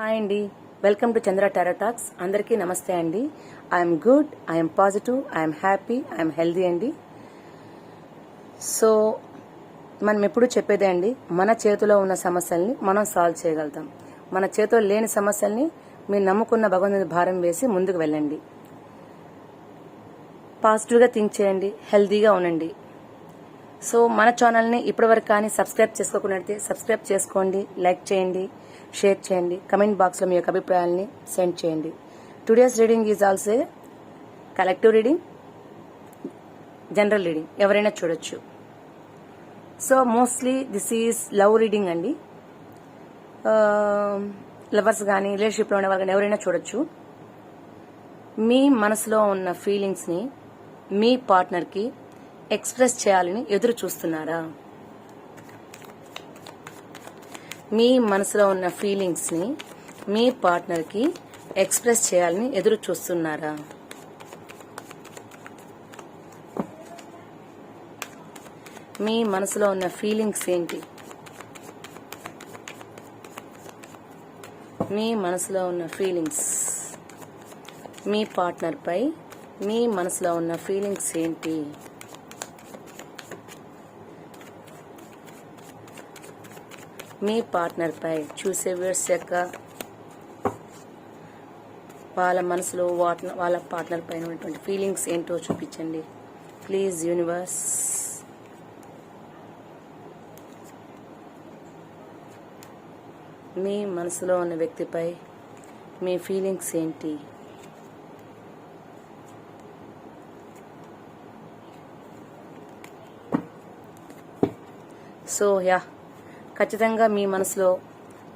Hi అండి. Welcome to Chandra talks అందరికీ నమస్తే అండి. I'm good I'm positive I'm happy I'm healthy అండి. సో మనం ఎప్పుడు చెప్పేదే అండి మన చేతిలో ఉన్న సమస్యల్ని మనం సాల్వ్ చేయగలుగుతాం. మన చేతిలో లేని సమస్యల్ని మీరు నమ్ముకున్న భగవంతుని భారం వేసి ముందుకు వెళ్ళండి. పాజిటివ్గా థింక్ చేయండి హెల్దీగా ఉండండి. సో మన ఛానల్ని ఇప్పటివరకు కానీ సబ్స్క్రైబ్ చేసుకోకున్నట్లయితే సబ్స్క్రైబ్ చేసుకోండి లైక్ చేయండి. షేర్ చేయండి. కమెంట్ బాక్స్లో మీ యొక్క అభిప్రాయాల్ని సెండ్ చేయండి. Today's reading is also collective reading general reading ఎవరైనా చూడొచ్చు. So mostly this is love reading అండి. లవర్స్ కానీ రిలేషన్షిప్లో ఉన్న వాళ్ళు కానీ ఎవరైనా చూడొచ్చు. మీ మనసులో ఉన్న ఫీలింగ్స్ని మీ పార్ట్నర్కి ఎక్స్ప్రెస్ చేయాలని ఎదురు చూస్తున్నారా? మీ మనసులో ఉన్న ఫీలింగ్స్ని మీ పార్ట్నర్కి ఎక్స్ప్రెస్ చేయాలని ఎదురు చూస్తున్నారా? మీ మనసులో ఉన్న ఫీలింగ్స్ ఏంటి? మీ మనసులో ఉన్న ఫీలింగ్స్ మీ పార్ట్నర్పై మీ మనసులో ఉన్న ఫీలింగ్స్ ఏంటి? మీ పార్ట్నర్పై చూసే వ్యూర్స్ యొక్క వాళ్ళ మనసులో వాట్- వాళ్ళ పార్ట్నర్ పైన ఉన్నటువంటి ఫీలింగ్స్ ఏంటో చూపించండి. ప్లీజ్ యూనివర్స్ మీ మనసులో ఉన్న వ్యక్తిపై మీ ఫీలింగ్స్ ఏంటి? సో యా ఖచ్చితంగా మీ మనసులో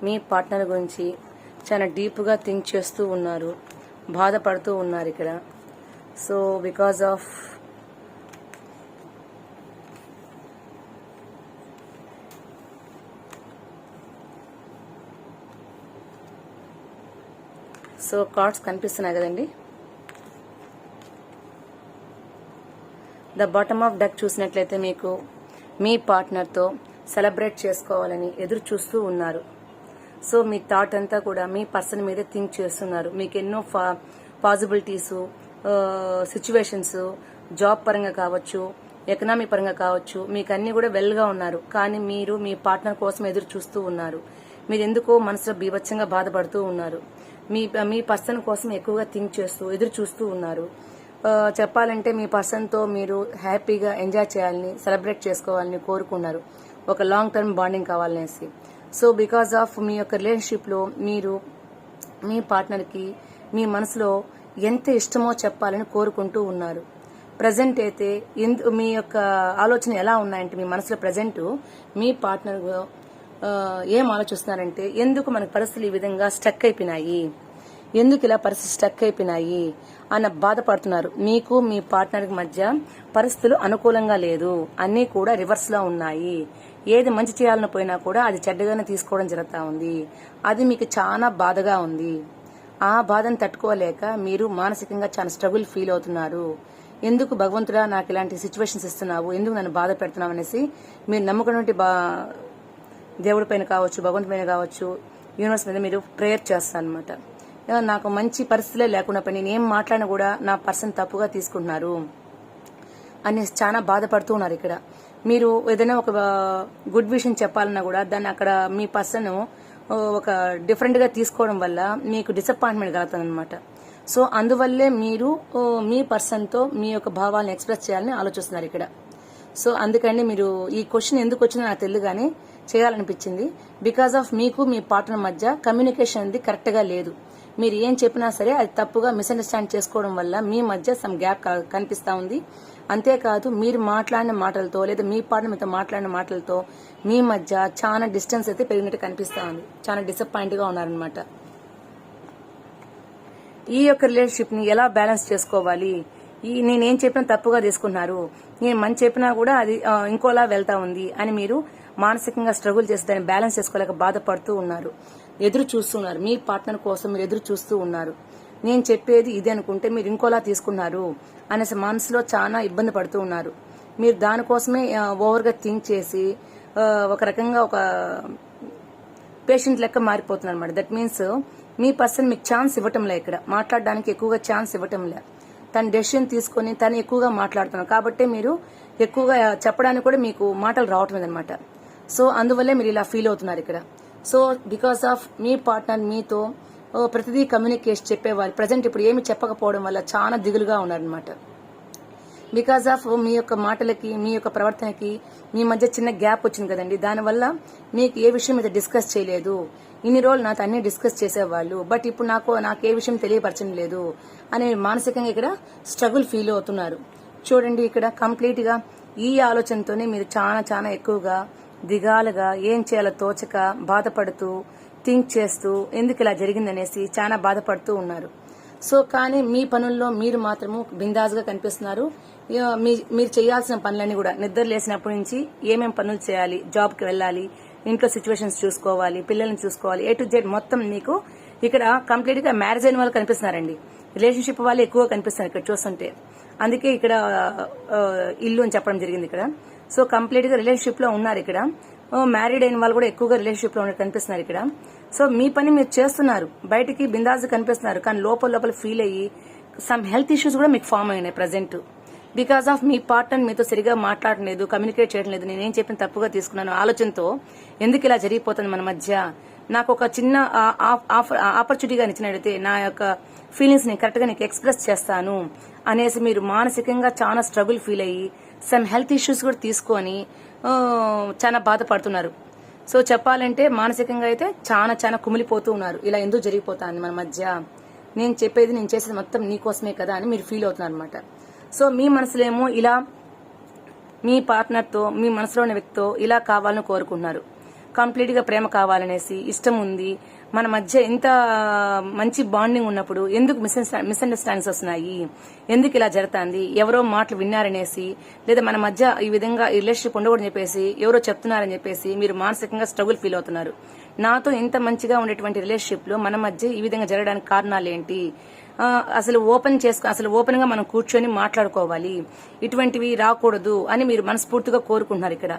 మీ పార్ట్నర్ గురించి చాలా డీప్గా థింక్ చేస్తూ ఉన్నారు బాధపడుతూ ఉన్నారు ఇక్కడ. So because of so cards కనిపిస్తున్నాయి కదండి. ద బాటమ్ ఆఫ్ డక్ చూసినట్లయితే మీకు మీ పార్ట్నర్తో సెలబ్రేట్ చేసుకోవాలని ఎదురు చూస్తూ ఉన్నారు. సో మీ థాట్ అంతా కూడా మీ పర్సన్ మీదే థింక్ చేస్తున్నారు. మీకు ఎన్నో పాసిబిలిటీస్ సిచ్యువేషన్స్ జాబ్ పరంగా కావచ్చు ఎకనామీ పరంగా కావచ్చు మీకు అన్ని కూడా వెల్గా ఉన్నారు. కానీ మీరు మీ పార్ట్నర్ కోసం ఎదురు చూస్తూ ఉన్నారు. మీరు ఎందుకో మనసులో బీభత్సంగా బాధపడుతూ ఉన్నారు. మీ మీ పర్సన్ కోసం ఎక్కువగా థింక్ చేస్తూ ఎదురు చూస్తూ ఉన్నారు. చెప్పాలంటే మీ పర్సన్తో మీరు హ్యాపీగా ఎంజాయ్ చేయాలని సెలబ్రేట్ చేసుకోవాలని కోరుకున్నారు. ఒక లాంగ్ టర్మ్ బాండింగ్ కావాలనేసి. సో బికాస్ ఆఫ్ మీ యొక్క రిలేషన్షిప్లో మీరు మీ పార్ట్నర్కి మీ మనసులో ఎంత ఇష్టమో చెప్పాలని కోరుకుంటూ ఉన్నారు. ప్రజెంట్ అయితే ఎందు మీ యొక్క ఆలోచన ఎలా ఉన్నాయంటే మీ మనసులో ప్రజెంట్ మీ పార్ట్నర్ ఏం ఆలోచిస్తున్నారంటే ఎందుకు మనకు పరిస్థితులు ఈ విధంగా స్టక్ అయిపోయినాయి? ఎందుకు ఇలా పరిస్థితి స్టక్ అయిపోయినాయి? అన్న బాధపడుతున్నారు. మీకు మీ పార్ట్నర్కి మధ్య పరిస్థితులు అనుకూలంగా లేదు. అన్నీ కూడా రివర్స్లో ఉన్నాయి. ఏది మంచి చేయాలని పోయినా కూడా అది చెడ్డగానే తీసుకోవడం జరుగుతూ ఉంది. అది మీకు చాలా బాధగా ఉంది. ఆ బాధను తట్టుకోలేక మీరు మానసికంగా చాలా స్ట్రగుల్ ఫీల్ అవుతున్నారు. ఎందుకు భగవంతుడా నాకు ఇలాంటి సిచ్యువేషన్స్ ఇస్తున్నావు? ఎందుకు నన్ను బాధ పెడుతున్నావు అనేసి మీరు నమ్ముకున్నటువంటి బా దేవుడి పైన కావచ్చు భగవంతు పైన కావచ్చు యూనివర్స్ మీద మీరు ప్రేయర్ చేస్తాను అనమాట నాకు మంచి పరిస్థితులే లేకుండా పని నేను ఏం మాట్లాడినా కూడా నా పర్సన్ తప్పుగా తీసుకుంటున్నారు. అని చాలా బాధపడుతూ ఉన్నారు ఇక్కడ. మీరు ఏదైనా ఒక గుడ్ విషయం చెప్పాలన్నా కూడా దాన్ని అక్కడ మీ పర్సన్ ఒక డిఫరెంట్గా తీసుకోవడం వల్ల మీకు డిసప్పాయింట్మెంట్ కలుగుతుంది అనమాట సో అందువల్లే మీరు మీ పర్సన్తో మీ యొక్క భావాలను ఎక్స్ప్రెస్ చేయాలని ఆలోచిస్తున్నారు ఇక్కడ. సో అందుకని మీరు ఈ క్వశ్చన్ ఎందుకు వచ్చిందో నాకు తెలియదు కానీ చేయాలనిపించింది. బికాస్ ఆఫ్ మీకు మీ పార్ట్నర్ మధ్య కమ్యూనికేషన్ అనేది కరెక్ట్గా లేదు. మీరు ఏం చెప్పినా సరే అది తప్పుగా మిస్అండర్స్టాండ్ చేసుకోవడం వల్ల మీ మధ్య సమ్ గ్యాప్ కనిపిస్తూ కనిపిస్తా ఉంది. అంతేకాదు మీరు మాట్లాడిన మాటలతో లేదా మీ పాటను మీతో మాట్లాడిన మాటలతో మీ మధ్య చాలా డిస్టెన్స్ అయితే పెరిగినట్టు కనిపిస్తా ఉంది. చాలా డిసప్పాయింట్గా ఉన్నారనమాట ఈ యొక్క రిలేషన్షిప్ని ఎలా బ్యాలెన్స్ చేసుకోవాలి? ఈ నేనేం చెప్పినా తప్పుగా తీసుకున్నారు నేను మంచి చెప్పినా కూడా అది ఇంకోలా వెళ్తా ఉంది అని మీరు మానసికంగా స్ట్రగుల్ చేసి దాన్ని బ్యాలెన్స్ చేసుకోలేక బాధపడుతూ ఉన్నారు. ఎదురు చూస్తున్నారు. మీ పార్ట్నర్ కోసం మీరు ఎదురు చూస్తూ ఉన్నారు. నేను చెప్పేది ఇది అనుకుంటే మీరు ఇంకోలా తీసుకున్నారు అనేసి మనసులో చాలా ఇబ్బంది పడుతూ ఉన్నారు. మీరు దానికోసమే ఓవర్గా థింక్ చేసి ఒక రకంగా ఒక పేషెంట్ లెక్క మారిపోతున్నారు అనమాట దట్ మీన్స్ మీ పర్సన్ మీకు ఛాన్స్ ఇవ్వటంలే ఇక్కడ. మాట్లాడడానికి ఎక్కువగా ఛాన్స్ ఇవ్వటంలే తన డెసిషన్ తీసుకొని తను ఎక్కువగా మాట్లాడుతున్నారు. కాబట్టి మీరు ఎక్కువగా చెప్పడానికి కూడా మీకు మాటలు రావటం అనమాట సో అందువల్లే మీరు ఇలా ఫీల్ అవుతున్నారు ఇక్కడ. సో బికాస్ ఆఫ్ మీ పార్ట్నర్ మీతో ప్రతిదీ కమ్యూనికేషన్ చెప్పేవాళ్ళు ప్రజెంట్ ఇప్పుడు ఏమి చెప్పకపోవడం వల్ల చాలా దిగులుగా ఉన్నారనమాట బికాస్ ఆఫ్ మీ యొక్క మాటలకి మీ యొక్క ప్రవర్తనకి మీ మధ్య చిన్న గ్యాప్ వచ్చింది కదండి. దానివల్ల మీకు ఏ విషయం మీద డిస్కస్ చేయలేదు. ఇన్ని రోజులు నాతో అన్ని డిస్కస్ చేసేవాళ్ళు. బట్ ఇప్పుడు నాకు నాకు ఏ విషయం తెలియపరచడం లేదు అని మానసికంగా ఇక్కడ స్ట్రగుల్ ఫీల్ అవుతున్నారు. చూడండి ఇక్కడ కంప్లీట్గా ఈ ఆలోచనతోనే మీరు చాలా చాలా ఎక్కువగా దిగాలుగా ఏం చేయాలో తోచక బాధపడుతూ థింక్ చేస్తూ ఎందుకు ఇలా జరిగిందనేసి చాలా బాధపడుతూ ఉన్నారు. సో కానీ మీ పనుల్లో మీరు మాత్రము బిందాజ్గా కనిపిస్తున్నారు. మీ- మీరు చేయాల్సిన పనులన్నీ కూడా నిద్ర లేసినప్పటి నుంచి ఏమేం పనులు చేయాలి జాబ్కి వెళ్ళాలి ఇంట్లో సిచ్యువేషన్స్ చూసుకోవాలి పిల్లల్ని చూసుకోవాలి ఏ టు జెడ్ మొత్తం మీకు ఇక్కడ కంప్లీట్గా మ్యారేజ్ అయిన వాళ్ళు కనిపిస్తున్నారండి. రిలేషన్షిప్ వాళ్ళు ఎక్కువ కనిపిస్తున్నారు ఇక్కడ చూస్తుంటే. అందుకే ఇక్కడ ఇల్లు అని చెప్పడం జరిగింది ఇక్కడ. సో కంప్లీట్గా రిలేషన్షిప్లో ఉన్నారు ఇక్కడ. మ్యారీడ్ అయిన వాళ్ళు కూడా ఎక్కువగా రిలేషన్షిప్లో ఉన్నట్టు కనిపిస్తున్నారు ఇక్కడ. సో మీ పని మీరు చేస్తున్నారు. బయటికి బిందాజ్ కనిపిస్తున్నారు. కానీ లోపల లోపల ఫీల్ అయ్యి సమ్ హెల్త్ ఇష్యూస్ కూడా మీకు ఫామ్ అయినాయి ప్రజెంట్ బికాస్ ఆఫ్ మీ పార్ట్నర్ మీతో సరిగా మాట్లాడలేదు కమ్యూనికేట్ చేయడం లేదు నేనేం చెప్పిన తప్పుగా తీసుకున్నాను ఆలోచనతో ఎందుకు ఇలా జరిగిపోతుంది మన మధ్య? నాకు ఒక చిన్న ఆపర్చునిటీగా ఇచ్చినట్టయితే నా యొక్క ఫీలింగ్స్ని కరెక్ట్గా నీకు ఎక్స్ప్రెస్ చేస్తాను అనేసి మీరు మానసికంగా చాలా స్ట్రగుల్ ఫీల్ అయ్యి సమ్ హెల్త్ ఇష్యూస్ కూడా తీసుకొని చాలా బాధపడుతున్నారు. సో చెప్పాలంటే మానసికంగా అయితే చాలా చాలా కుమిలిపోతూ ఉన్నారు. ఇలా ఎందుకు జరిగిపోతాను మన మధ్య? నేను చెప్పేది నేను చేసేది మొత్తం నీకోసమే కదా అని మీరు ఫీల్ అవుతున్నారు అనమాట సో మీ మనసులో ఏమో ఇలా మీ పార్ట్నర్తో మీ మనసులో ఉన్న వ్యక్తితో ఇలా కావాలని కోరుకుంటున్నారు. కంప్లీట్గా ప్రేమ కావాలనేసి ఇష్టం ఉంది. మన మధ్య ఇంత మంచి బాండింగ్ ఉన్నప్పుడు ఎందుకు మిస్అండర్స్టాండింగ్స్ వస్తున్నాయి? ఎందుకు ఇలా జరుగుతుంది? ఎవరో మాటలు విన్నారనేసి లేదా మన మధ్య ఈ విధంగా రిలేషన్షిప్ ఉండకూడదని చెప్పేసి ఎవరో చెప్తున్నారని చెప్పేసి మీరు మానసికంగా స్ట్రగుల్ ఫీల్ అవుతున్నారు. నాతో ఇంత మంచిగా ఉండేటువంటి రిలేషన్షిప్లో మన మధ్య ఈ విధంగా జరగడానికి కారణాలు ఏంటి? అసలు ఓపెన్ చేసుకో అసలు ఓపెన్గా మనం కూర్చొని మాట్లాడుకోవాలి. ఇటువంటివి రాకూడదు అని మీరు మనస్ఫూర్తిగా కోరుకుంటున్నారు ఇక్కడ.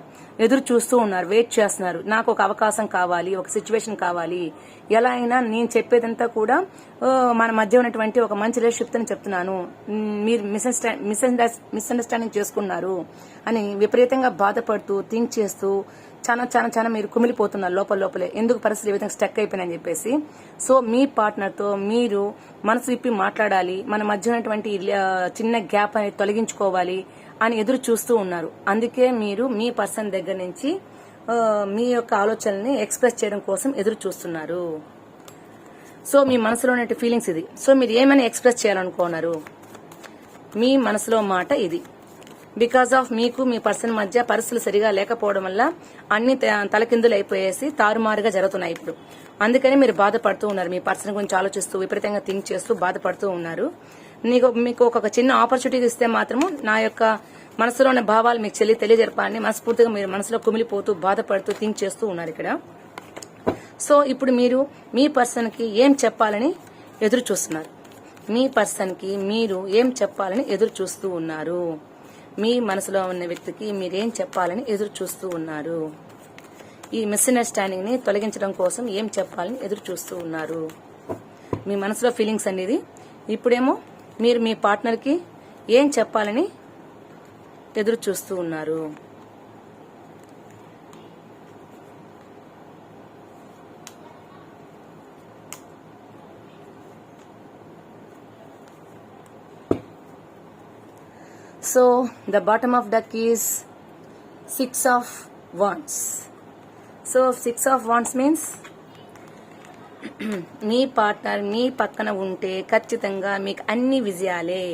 ఎదురు చూస్తూ ఉన్నారు వెయిట్ చేస్తున్నారు. నాకు ఒక అవకాశం కావాలి ఒక సిచ్యువేషన్ కావాలి. ఎలా అయినా నేను చెప్పేదంతా కూడా మన మధ్య ఉన్నటువంటి ఒక మంచి రిలేషన్షిప్ అని చెప్తున్నాను. మీరు మిస్అండర్స్టాండింగ్ చేసుకున్నారు అని విపరీతంగా బాధపడుతూ థింక్ చేస్తూ చాలా చాలా చాలా మీరు కుమిలిపోతున్నారు లోపల లోపలే. ఎందుకు పరిస్థితి ఏ విధంగా స్టక్ అయిపోయినని చెప్పేసి. సో మీ పార్ట్నర్తో మీరు మనసు విప్పి మాట్లాడాలి మన మధ్య ఉన్నటువంటి చిన్న గ్యాప్ అనేది తొలగించుకోవాలి అని ఎదురు చూస్తూ ఉన్నారు. అందుకే మీరు మీ పర్సన్ దగ్గర నుంచి మీ యొక్క ఆలోచనల్ని ఎక్స్ప్రెస్ చేయడం కోసం ఎదురు చూస్తున్నారు. సో మీ మనసులో ఉన్న ఫీలింగ్స్ ఇది. సో మీరు ఏమైనా ఎక్స్ప్రెస్ చేయాలనుకున్నారు? మీ మనసులో మాట ఇది. బికాస్ ఆఫ్ మీకు మీ పర్సన్ మధ్య పరిస్థితులు సరిగా లేకపోవడం వల్ల అన్ని త- తలకిందులు అయిపోయేసి తారుమారుగా జరుగుతున్నాయి ఇప్పుడు. అందుకని మీరు బాధపడుతూ ఉన్నారు. మీ పర్సన్ గురించి ఆలోచిస్తూ విపరీతంగా థింక్ చేస్తూ బాధపడుతూ ఉన్నారు. నీకు మీకు ఒక చిన్న ఆపర్చునిటీ ఇస్తే మాత్రము నా యొక్క మనసులో ఉన్న భావాలు మీకు చెల్లి తెలియజెరపాలని మనస్ఫూర్తిగా మీరు మనసులో కుమిలిపోతూ బాధపడుతూ థింక్ చేస్తూ ఉన్నారు ఇక్కడ. సో ఇప్పుడు మీరు మీ పర్సన్కి ఏం చెప్పాలని ఎదురు చూస్తున్నారు? మీ పర్సన్కి మీరు ఏం చెప్పాలని ఎదురు చూస్తూ ఉన్నారు? మీ మనసులో ఉన్న వ్యక్తికి మీరేం చెప్పాలని ఎదురు చూస్తూ ఉన్నారు? ఈ మిస్అండర్స్టాండింగ్ని తొలగించడం కోసం ఏం చెప్పాలని ఎదురు చూస్తూ ఉన్నారు? మీ మనసులో ఫీలింగ్స్ అనేది ఇప్పుడేమో మీరు మీ పార్ట్నర్కి ఏం చెప్పాలని ఎదురు చూస్తూ ఉన్నారు? So the bottom of deck is six of wands. So six of wands means me partner మీ పక్కన ఉంటే ఖచ్చితంగా మీకు అన్ని విజయాలే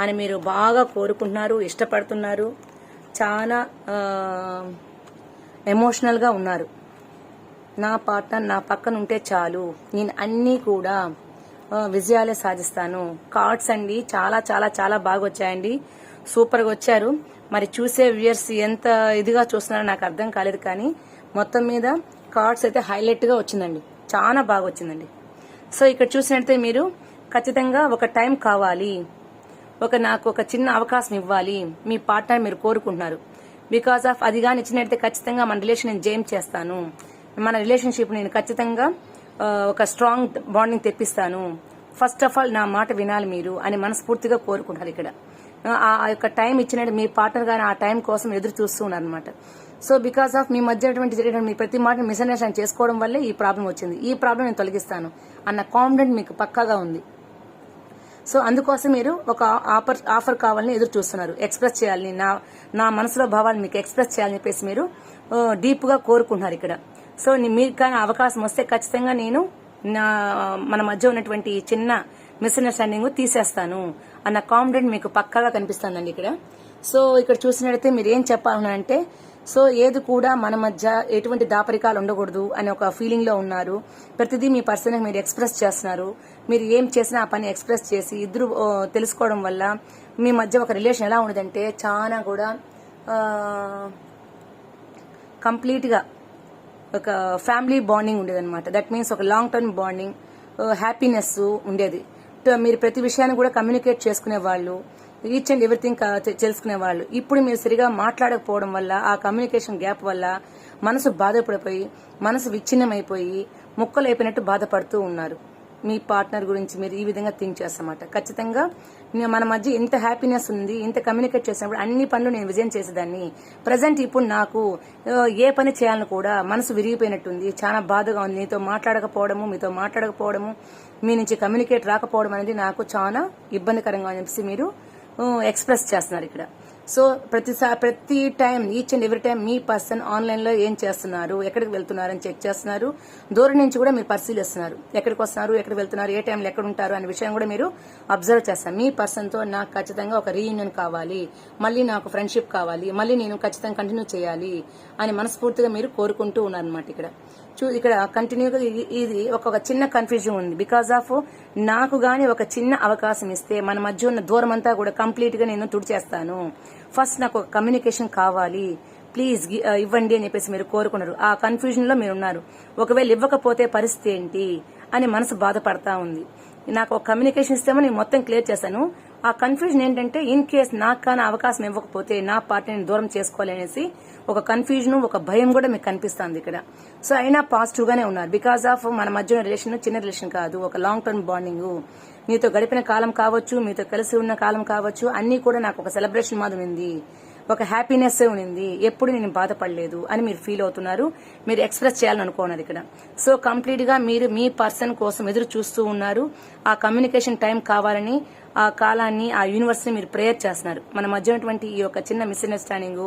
అని మీరు బాగా కోరుకుంటున్నారు ఇష్టపడుతున్నారు చాలా ఎమోషనల్గా ఉన్నారు నా పార్ట్నర్ నా పక్కన ఉంటే చాలు నేను అన్నీ కూడా విజయాలే సాధిస్తాను. కార్డ్స్ అండి చాలా చాలా చాలా బాగా వచ్చాయండి సూపర్గా వచ్చారు. మరి చూసే వ్యూయర్స్ ఎంత ఇదిగా చూస్తున్నారో నాకు అర్థం కాలేదు కానీ మొత్తం మీద కార్డ్స్ అయితే హైలైట్గా వచ్చిందండి. చాలా బాగా వచ్చిందండి సో ఇక్కడ చూసినట్లయితే మీరు ఖచ్చితంగా ఒక టైం కావాలి. ఒక నాకు ఒక చిన్న అవకాశం ఇవ్వాలి. మీ పార్ట్నర్ మీరు కోరుకుంటున్నారు. బికాస్ ఆఫ్ అది కానీ ఇచ్చినట్లయితే ఖచ్చితంగా మన రిలేషన్ నేను జైమ్ చేస్తాను. మన రిలేషన్షిప్ నేను ఖచ్చితంగా ఒక స్ట్రాంగ్ బాండింగ్ తెప్పిస్తాను. ఫస్ట్ ఆఫ్ ఆల్ నా మాట వినాలి మీరు అని మనస్ఫూర్తిగా కోరుకుంటారు ఇక్కడ. ఆ ఆ యొక్క టైం ఇచ్చినట్టు మీ పార్ట్నర్ గాని ఆ టైం కోసం ఎదురు చూస్తూ ఉన్నారు అనమాట సో బికాస్ ఆఫ్ మీ మధ్య అటువంటి జరిగిన మీ ప్రతి మాట మిస్అండర్స్టాండ్ చేసుకోవడం వల్లే ఈ ప్రాబ్లం వచ్చింది. ఈ ప్రాబ్లం నేను తొలగిస్తాను అన్న కాన్ఫిడెంట్ మీకు పక్కాగా ఉంది. సో అందుకోసం మీరు ఒక ఆఫర్ ఆఫర్ కావాలని ఎదురు చూస్తున్నారు. ఎక్స్ప్రెస్ చేయాలని నా నా మనసులో భావాలను మీకు ఎక్స్ప్రెస్ చేయాలని చెప్పేసి మీరు డీప్గా కోరుకుంటున్నారు ఇక్కడ. సో మీరు మీకు కానీ అవకాశం వస్తే ఖచ్చితంగా నేను నా మన మధ్య ఉన్నటువంటి చిన్న మిస్అండర్స్టాండింగ్ తీసేస్తాను అన్న కాన్ఫిడెంట్ మీకు పక్కాగా కనిపిస్తుందండి ఇక్కడ. సో ఇక్కడ చూసినట్లయితే మీరు ఏం చెప్పాలంటే సో ఏది కూడా మన మధ్య ఎటువంటి దాపరికాలు ఉండకూడదు అనే ఒక ఫీలింగ్లో ఉన్నారు. ప్రతిదీ మీ పర్సన్ మీరు ఎక్స్ప్రెస్ చేస్తున్నారు. మీరు ఏం చేసినా ఆ పని ఎక్స్ప్రెస్ చేసి ఇద్దరు తెలుసుకోవడం వల్ల మీ మధ్య ఒక రిలేషన్ ఎలా ఉండదంటే చాలా కూడా కంప్లీట్గా ఒక ఫ్యామిలీ బాండింగ్ ఉండేది అనమాట దట్ మీన్స్ ఒక లాంగ్ టర్మ్ బాండింగ్ హ్యాపీనెస్ ఉండేది. మీరు ప్రతి విషయాన్ని కూడా కమ్యూనికేట్ చేసుకునే వాళ్ళు ఈచ్ అండ్ ఎవ్రీథింగ్ తెలుసుకునే వాళ్ళు ఇప్పుడు మీరు సరిగా మాట్లాడకపోవడం వల్ల ఆ కమ్యూనికేషన్ గ్యాప్ వల్ల మనసు బాధపడిపోయి మనసు విచ్ఛిన్నమైపోయి ముక్కలైపోయినట్టు బాధపడుతూ ఉన్నారు. మీ పార్ట్నర్ గురించి మీరు ఈ విధంగా థింక్ చేస్తామాట ఖచ్చితంగా మన మధ్య ఇంత హ్యాపీనెస్ ఉంది ఇంత కమ్యూనికేట్ చేసినప్పుడు అన్ని పనులు నేను విజయం చేసేదాన్ని. ప్రజెంట్ ఇప్పుడు నాకు ఏ పని చేయాలని కూడా మనసు విరిగిపోయినట్టుంది. చాలా బాధగా ఉంది. మీతో మాట్లాడకపోవడము మీతో మాట్లాడకపోవడము మీ నుంచి కమ్యూనికేట్ రాకపోవడం అనేది నాకు చాలా ఇబ్బందికరంగా అని చెప్పేసి మీరు ఎక్స్ప్రెస్ చేస్తున్నారు ఇక్కడ. సో ప్రతిసారి ప్రతి time each and every time me person ఆన్లైన్లో ఏం చేస్తున్నారు ఎక్కడికి వెళ్తున్నారు అని చెక్ చేస్తున్నారు దూరం నుంచి కూడా మీరు పరిశీలిస్తున్నారు ఎక్కడికి వస్తున్నారు ఎక్కడికి వెళ్తున్నారు ఏ టైంలో ఎక్కడ ఉంటారు అనే విషయం కూడా మీరు అబ్జర్వ్ చేస్తారు. మీ పర్సన్తో నాకు ఖచ్చితంగా ఒక రీయూనియన్ కావాలి మళ్ళీ నాకు ఫ్రెండ్షిప్ కావాలి మళ్ళీ నేను ఖచ్చితంగా కంటిన్యూ చేయాలి అని మనస్ఫూర్తిగా మీరు కోరుకుంటూ ఉన్నారనమాట ఇక్కడ. ఇక్కడ కంటిన్యూగా ఇది- ఒక చిన్న కన్ఫ్యూజన్ ఉంది. బికాస్ ఆఫ్ నాకు గాని ఒక చిన్న అవకాశం ఇస్తే మన మధ్య ఉన్న దూరం అంతా కూడా కంప్లీట్గా నేను తుడిచేస్తాను. ఫస్ట్ నాకు ఒక కమ్యూనికేషన్ కావాలి. ప్లీజ్ uh, ఇవ్వండి అని చెప్పేసి మీరు కోరుకున్నారు. ఆ కన్ఫ్యూజన్లో మీరు ఉన్నారు. ఒకవేళ ఇవ్వకపోతే పరిస్థితి ఏంటి? అని మనసు బాధపడతా ఉంది. నాకు ఒక కమ్యూనికేషన్ ఇస్తేమో నేను మొత్తం క్లియర్ చేశాను ఆ కన్ఫ్యూజన్ ఏంటంటే ఇన్ కేస్ నాకు కానీ అవకాశం ఇవ్వకపోతే నా పార్టీని దూరం చేసుకోవాలనేసి ఒక కన్ఫ్యూజన్ ఒక భయం కూడా మీకు కనిపిస్తుంది ఇక్కడ. సో అయినా పాజిటివ్ గానే ఉన్నారు. బికాస్ ఆఫ్ మన మధ్య ఉన్న రిలేషన్ చిన్న రిలేషన్ కాదు. ఒక లాంగ్ టర్మ్ బాండింగ్ మీతో గడిపిన కాలం కావచ్చు మీతో కలిసి ఉన్న కాలం కావచ్చు అన్ని కూడా నాకు ఒక సెలబ్రేషన్ మాది ఉంది. ఒక హ్యాపీనెస్ ఉంది. ఎప్పుడు నేను బాధపడలేదు అని మీరు ఫీల్ అవుతున్నారు. మీరు ఎక్స్ప్రెస్ చేయాలని అనుకున్నారు ఇక్కడ. సో కంప్లీట్గా మీరు మీ పర్సన్ కోసం ఎదురు చూస్తూ ఉన్నారు. ఆ కమ్యూనికేషన్ టైం కావాలని ఆ కాలాన్ని ఆ యూనివర్స్ని మీరు ప్రేయర్ చేస్తున్నారు. మన మధ్య ఉన్నటువంటి ఈ యొక్క చిన్న మిస్అండర్స్టాండింగ్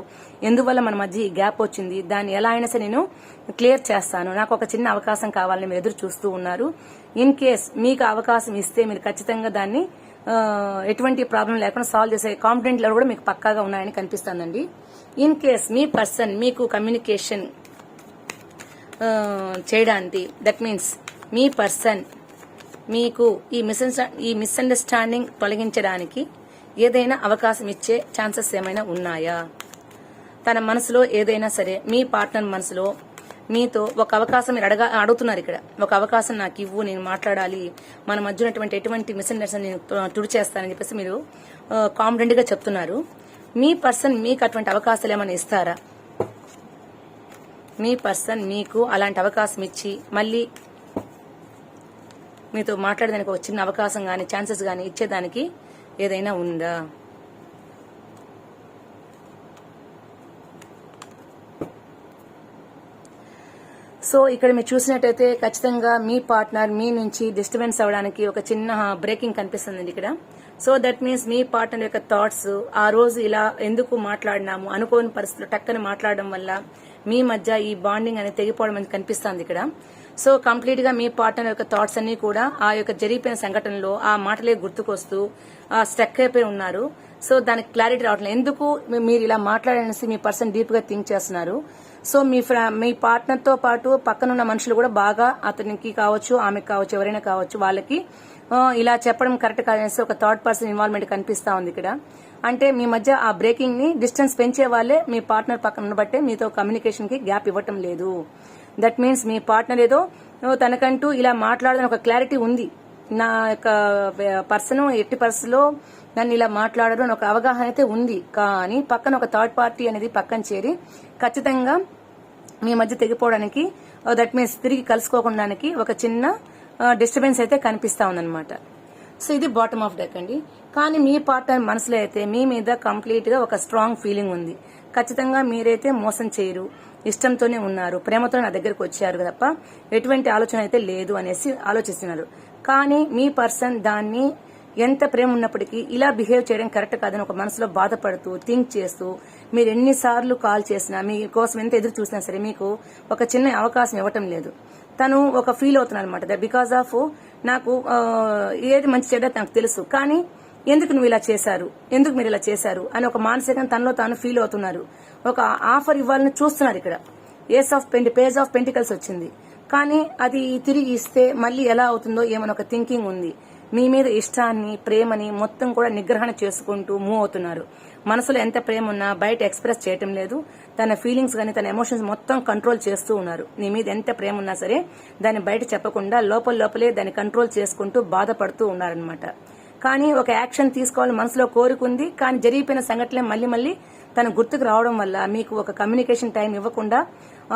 ఎందువల్ల మన మధ్య ఈ గ్యాప్ వచ్చింది? దాన్ని ఎలా అయినా సరే నేను క్లియర్ చేస్తాను. నాకు ఒక చిన్న అవకాశం కావాలని మీరు ఎదురు చూస్తూ ఉన్నారు. ఇన్ కేస్ మీకు అవకాశం ఇస్తే మీరు ఖచ్చితంగా దాన్ని ఎటువంటి ప్రాబ్లం లేకుండా సాల్వ్ చేసే కాన్ఫిడెంట్ లెవెల్ కూడా మీకు పక్కాగా ఉన్నాయని కనిపిస్తుందండి. ఇన్ కేస్ మీ పర్సన్ మీకు కమ్యూనికేషన్ చేయడానికి దట్ మీన్స్ మీ పర్సన్ మీకు ఈ మిస్ ఈ మిస్అండర్స్టాండింగ్ తొలగించడానికి ఏదైనా అవకాశం ఇచ్చే ఛాన్సెస్ ఏమైనా ఉన్నాయా? తన మనసులో ఏదైనా సరే మీ పార్ట్నర్ మనసులో మీతో ఒక అవకాశం మీరు అడగా అడుగుతున్నారు ఇక్కడ. ఒక అవకాశం నాకు ఇవ్వు నేను మాట్లాడాలి మన మధ్య ఉన్నటువంటి ఎటువంటి మిస్అండర్స్టాండింగ్ నేను తుడిచేస్తానని చెప్పేసి మీరు కాన్ఫిడెంట్గా చెప్తున్నారు. మీ పర్సన్ మీకు అటువంటి అవకాశాలు ఏమైనా ఇస్తారా? మీ పర్సన్ మీకు అలాంటి అవకాశం ఇచ్చి మళ్ళీ మీతో మాట్లాడేదానికి ఒక చిన్న అవకాశం కానీ ఛాన్సెస్ కానీ ఇచ్చేదానికి ఏదైనా ఉందా? సో ఇక్కడ మీరు చూసినట్టయితే ఖచ్చితంగా మీ పార్ట్నర్ మీ నుంచి డిస్టర్బెన్స్ అవ్వడానికి ఒక చిన్న బ్రేకింగ్ కనిపిస్తుంది ఇక్కడ. సో దట్ మీన్స్ మీ పార్ట్నర్ యొక్క థాట్స్ ఆ రోజు ఇలా ఎందుకు మాట్లాడినాము అనుకోని పరిస్థితులు టక్కని మాట్లాడడం వల్ల మీ మధ్య ఈ బాండింగ్ అనేది తెగిపోవడం అనేది కనిపిస్తుంది ఇక్కడ. సో కంప్లీట్గా మీ పార్ట్నర్ యొక్క థాట్స్ అన్ని కూడా ఆ యొక్క జరిగిపోయిన సంఘటనలో ఆ మాటలే గుర్తుకొస్తూ స్టక్ అయిపోయి ఉన్నారు. సో దానికి క్లారిటీ రావట్లేదు. ఎందుకు మీరు ఇలా మాట్లాడనేసి మీ పర్సన్ డీప్గా థింక్ చేస్తున్నారు. సో మీ ఫ్రా- మీ పార్ట్నర్తో పాటు పక్కనున్న మనుషులు కూడా బాగా అతనికి కావచ్చు ఆమెకు కావచ్చు ఎవరైనా కావచ్చు వాళ్ళకి ఇలా చెప్పడం కరెక్ట్ కాదనేసి ఒక థర్డ్ పర్సన్ ఇన్వాల్వ్మెంట్ కనిపిస్తా ఉంది ఇక్కడ. అంటే మీ మధ్య ఆ బ్రేకింగ్ని డిస్టెన్స్ పెంచే వాళ్ళే మీ పార్ట్నర్ పక్కన బట్టే మీతో కమ్యూనికేషన్కి గ్యాప్ ఇవ్వటం లేదు. దట్ మీన్స్ మీ పార్ట్నర్ ఏదో తనకంటూ ఇలా మాట్లాడదని ఒక క్లారిటీ ఉంది. నా యొక్క పర్సన్ ఎట్టి పరిస్థితిలో నన్ను ఇలా మాట్లాడరు అని ఒక అవగాహన అయితే ఉంది. కానీ పక్కన ఒక థర్డ్ పార్టీ అనేది పక్కన చేరి ఖచ్చితంగా మీ మధ్య తెగిపోవడానికి దట్ మీన్స్ తిరిగి కలుసుకోకుండానికి ఒక చిన్న డిస్టర్బెన్స్ అయితే కనిపిస్తా ఉందన్నమాట. సో ఇది బాటమ్ ఆఫ్ డెక్ అండి. కానీ మీ పార్ట్ టైం మనసులో అయితే మీ మీద కంప్లీట్గా ఒక స్ట్రాంగ్ ఫీలింగ్ ఉంది. ఖచ్చితంగా మీరైతే మోసం చేయరు. ఇష్టంతోనే ఉన్నారు. ప్రేమతో నా దగ్గరకు వచ్చారు తప్ప ఎటువంటి ఆలోచన అయితే లేదు అనేసి ఆలోచిస్తున్నారు. కానీ మీ పర్సన్ దాన్ని ఎంత ప్రేమ ఉన్నప్పటికీ ఇలా బిహేవ్ చేయడం కరెక్ట్ కాదని ఒక మనసులో బాధపడుతూ థింక్ చేస్తూ మీరు ఎన్నిసార్లు కాల్ చేసినా మీ కోసం ఎంత ఎదురు చూసినా సరే మీకు ఒక చిన్న అవకాశం ఇవ్వటం లేదు. తను ఒక ఫీల్ అవుతున్నాడు అనమాట బికాస్ ఆఫ్ నాకు ఏది మంచి చెడ్డ నాకు తెలుసు. కానీ ఎందుకు నువ్వు ఇలా చేశారు? ఎందుకు మీరు ఇలా చేశారు? అని ఒక మానసికంగా తనలో తాను ఫీల్ అవుతున్నారు. ఒక ఆఫర్ ఇవ్వాలని చూస్తున్నారు ఇక్కడ. ఏస్ ఆఫ్ పెంటి పేజ్ ఆఫ్ పెంటికల్స్ వచ్చింది. కానీ అది తిరిగి ఇస్తే మళ్ళీ ఎలా అవుతుందో ఏమని ఒక థింకింగ్ ఉంది. మీ మీద ఇష్టాన్ని ప్రేమని మొత్తం కూడా నిగ్రహణ చేసుకుంటూ మూవ్ అవుతున్నారు. మనసులో ఎంత ప్రేమ ఉన్నా బయట ఎక్స్ప్రెస్ చేయటం లేదు. తన ఫీలింగ్స్ కానీ తన ఎమోషన్స్ మొత్తం కంట్రోల్ చేస్తూ ఉన్నారు. నీ మీద ఎంత ప్రేమ ఉన్నా సరే దాన్ని బయట చెప్పకుండా లోపల లోపలే దాన్ని కంట్రోల్ చేసుకుంటూ బాధపడుతూ ఉన్నారనమాట కానీ ఒక యాక్షన్ తీసుకోవాలని మనసులో కోరుకుంది. కానీ జరిగిపోయిన సంఘటనలే మళ్ళీ మళ్ళీ తన గుర్తుకు రావడం వల్ల మీకు ఒక కమ్యూనికేషన్ టైం ఇవ్వకుండా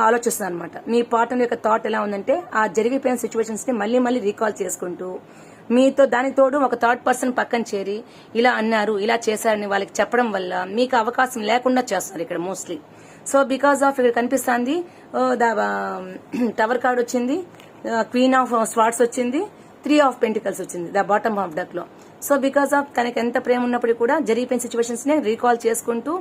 ఆలోచిస్తుంది అనమాట మీ పార్ట్నర్ యొక్క థాట్ ఎలా ఉందంటే ఆ జరిగిపోయిన సిచ్యువేషన్స్ని మళ్ళీ మళ్ళీ రీకాల్ చేసుకుంటూ మీతో దాని తోడు ఒక థర్డ్ పర్సన్ పక్కన చేరి ఇలా అన్నారు ఇలా చేశారని వాళ్ళకి చెప్పడం వల్ల మీకు అవకాశం లేకుండా చేస్తారు ఇక్కడ మోస్ట్లీ సో బికాస్ ఆఫ్ ఇక్కడ కనిపిస్తుంది టవర్ కార్డ్ వచ్చింది క్వీన్ ఆఫ్ స్వాట్స్ వచ్చింది త్రీ ఆఫ్ పెంటికల్స్ వచ్చింది ద బాటమ్ ఆఫ్ డక్లో. సో బికాస్ ఆఫ్ తనకి ఎంత ప్రేమ ఉన్నప్పటికీ కూడా జరిగిపోయిన సిచ్యువేషన్స్ని రీకాల్ చేసుకుంటూ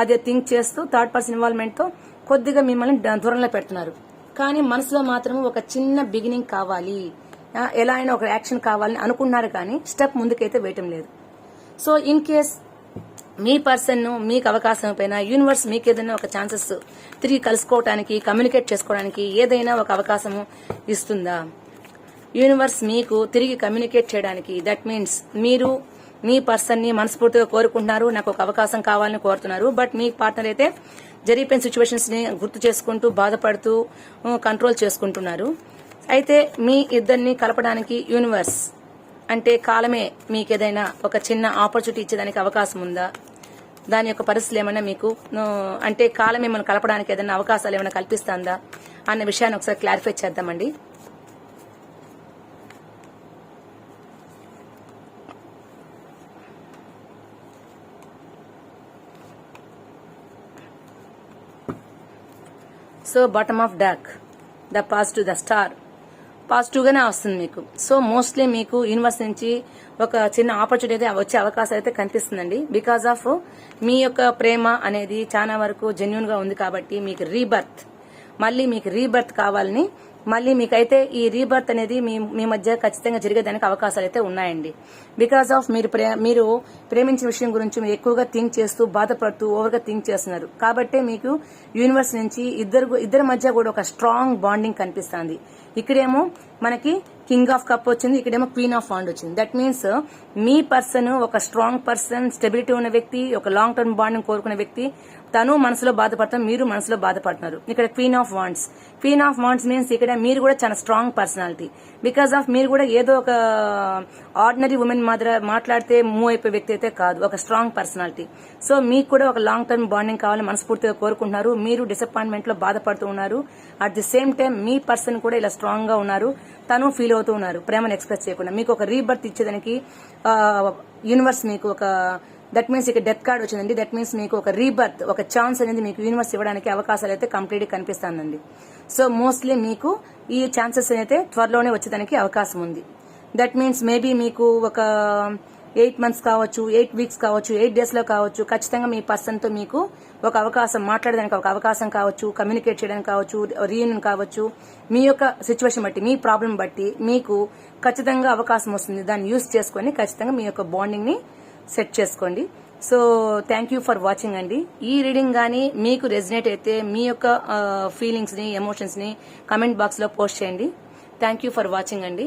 అదే థింక్ చేస్తూ థర్డ్ పర్సన్ ఇన్వాల్వ్మెంట్తో కొద్దిగా మిమ్మల్ని దూరంలో పెడుతున్నారు. కానీ మనసులో మాత్రం ఒక చిన్న బిగినింగ్ కావాలి. ఎలా అయినా ఒక యాక్షన్ కావాలని అనుకున్నారు కానీ స్టెప్ ముందుకైతే వేయటం లేదు. సో ఇన్ కేస్ మీ పర్సన్ మీకు అవకాశం పైన యూనివర్స్ మీకు ఏదైనా ఒక ఛాన్సెస్ తిరిగి కలుసుకోవడానికి కమ్యూనికేట్ చేసుకోవడానికి ఏదైనా ఒక అవకాశం ఇస్తుందా? యూనివర్స్ మీకు తిరిగి కమ్యూనికేట్ చేయడానికి దట్ మీన్స్ మీరు మీ పర్సన్ని మనస్ఫూర్తిగా కోరుకుంటున్నారు నాకు ఒక అవకాశం కావాలని కోరుతున్నారు బట్ మీ పార్ట్నర్ అయితే జరిగిపోయిన సిచ్యువేషన్స్ని గుర్తు చేసుకుంటూ బాధపడుతూ కంట్రోల్ చేసుకుంటున్నారు. అయితే మీ ఇద్దరిని కలపడానికి యూనివర్స్ అంటే కాలమే మీకు ఏదైనా ఒక చిన్న ఆపర్చునిటీ ఇచ్చేదానికి అవకాశం ఉందా? దాని యొక్క పరిస్థితులు ఏమైనా మీకు అంటే కాలం ఏమైనా కలపడానికి ఏదైనా అవకాశాలు ఏమైనా కల్పిస్తుందా? అన్న విషయాన్ని ఒకసారి క్లారిఫై చేద్దామండి. So bottom of deck the positive the star పాజిటివ్గానే వస్తుంది మీకు. సో మోస్ట్లీ మీకు యూనివర్స్ నుంచి ఒక చిన్న ఆపర్చునిటీ అయితే వచ్చే అవకాశం అయితే కనిపిస్తుందండి. బికాస్ ఆఫ్ మీ యొక్క ప్రేమ అనేది చాలా వరకు జెన్యున్గా ఉంది కాబట్టి మీకు రీబర్త్ మళ్ళీ మీకు రీబర్త్ కావాలని మళ్ళీ మీకైతే ఈ రీబర్త్ అనేది మీ మీ మధ్య ఖచ్చితంగా జరిగేదానికి అవకాశాలు అయితే ఉన్నాయండి. బికాస్ ఆఫ్ మీరు ప్రే- మీరు ప్రేమించిన విషయం గురించి మీరు ఎక్కువగా థింక్ చేస్తూ బాధపడుతూ ఓవర్గా థింక్ చేస్తున్నారు. కాబట్టే మీకు యూనివర్స్ నుంచి ఇద్దరు ఇద్దరి మధ్య కూడా ఒక స్ట్రాంగ్ బాండింగ్ కనిపిస్తుంది. ఇక్కడేమో మనకి కింగ్ ఆఫ్ కప్ వచ్చింది ఇక్కడేమో క్వీన్ ఆఫ్ వాండ్ వచ్చింది. దట్ మీన్స్ మీ పర్సన్ ఒక స్ట్రాంగ్ పర్సన్ స్టెబిలిటీ ఉన్న వ్యక్తి ఒక లాంగ్ టర్మ్ బాండింగ్ కోరుకునే వ్యక్తి తను మనసులో బాధపడతాం మీరు మనసులో బాధపడుతున్నారు. ఇక్కడ queen of wands queen of wands means ఇక్కడ మీరు కూడా చాలా స్ట్రాంగ్ పర్సనాలిటీ బికాస్ ఆఫ్ మీరు కూడా ఏదో ఒక ఆర్డినరీ ఉమెన్ మాదిరి మాట్లాడితే మూవ్ అయిపోయే వ్యక్తి అయితే కాదు. ఒక స్ట్రాంగ్ పర్సనాలిటీ సో మీకు కూడా ఒక లాంగ్ టర్మ్ బాండింగ్ కావాలని మనస్ఫూర్తిగా కోరుకుంటున్నారు. మీరు డిసప్పాయింట్మెంట్లో బాధపడుతూ ఉన్నారు. అట్ ది సేమ్ టైం మీ పర్సన్ కూడా ఇలా స్ట్రాంగ్గా ఉన్నారు. తను ఫీల్ అవుతూ ఉన్నారు. ప్రేమను ఎక్స్ప్రెస్ చేయకుండా. మీకు ఒక రీబర్త్ ఇచ్చేదానికి యూనివర్స్ మీకు ఒక దట్ మీన్స్ ఇక డెత్ కార్డ్ వచ్చిందండి. దట్ మీన్స్ మీకు ఒక రీబర్త్ ఒక ఛాన్స్ అనేది మీకు యూనివర్స్ ఇవ్వడానికి అవకాశాలు అయితే కంప్లీట్గా కనిపిస్తుందండి సో మోస్ట్లీ మీకు ఈ ఛాన్సెస్ అయితే త్వరలోనే వచ్చేదానికి అవకాశం ఉంది. దట్ మీన్స్ మేబీ మీకు ఒక ఎయిట్ మంత్స్ కావచ్చు ఎయిట్ వీక్స్ కావచ్చు ఎయిట్ డేస్లో కావచ్చు ఖచ్చితంగా మీ పర్సన్తో మీకు ఒక అవకాశం మాట్లాడడానికి ఒక అవకాశం కావచ్చు కమ్యూనికేట్ చేయడానికి కావచ్చు రీయూనియన్ కావచ్చు. మీ యొక్క సిచ్యువేషన్ బట్టి మీ ప్రాబ్లం బట్టి మీకు ఖచ్చితంగా అవకాశం వస్తుంది. దాన్ని యూస్ చేసుకొని ఖచ్చితంగా మీ యొక్క బాండింగ్ని సెట్ చేసుకోండి. So thank you for watching అండి. ఈ రీడింగ్ కానీ మీకు రెజినేట్ అయితే మీ యొక్క ఫీలింగ్స్ని ఎమోషన్స్ని కమెంట్ బాక్స్లో పోస్ట్ చేయండి. థ్యాంక్ యూ ఫర్ వాచింగ్ అండి.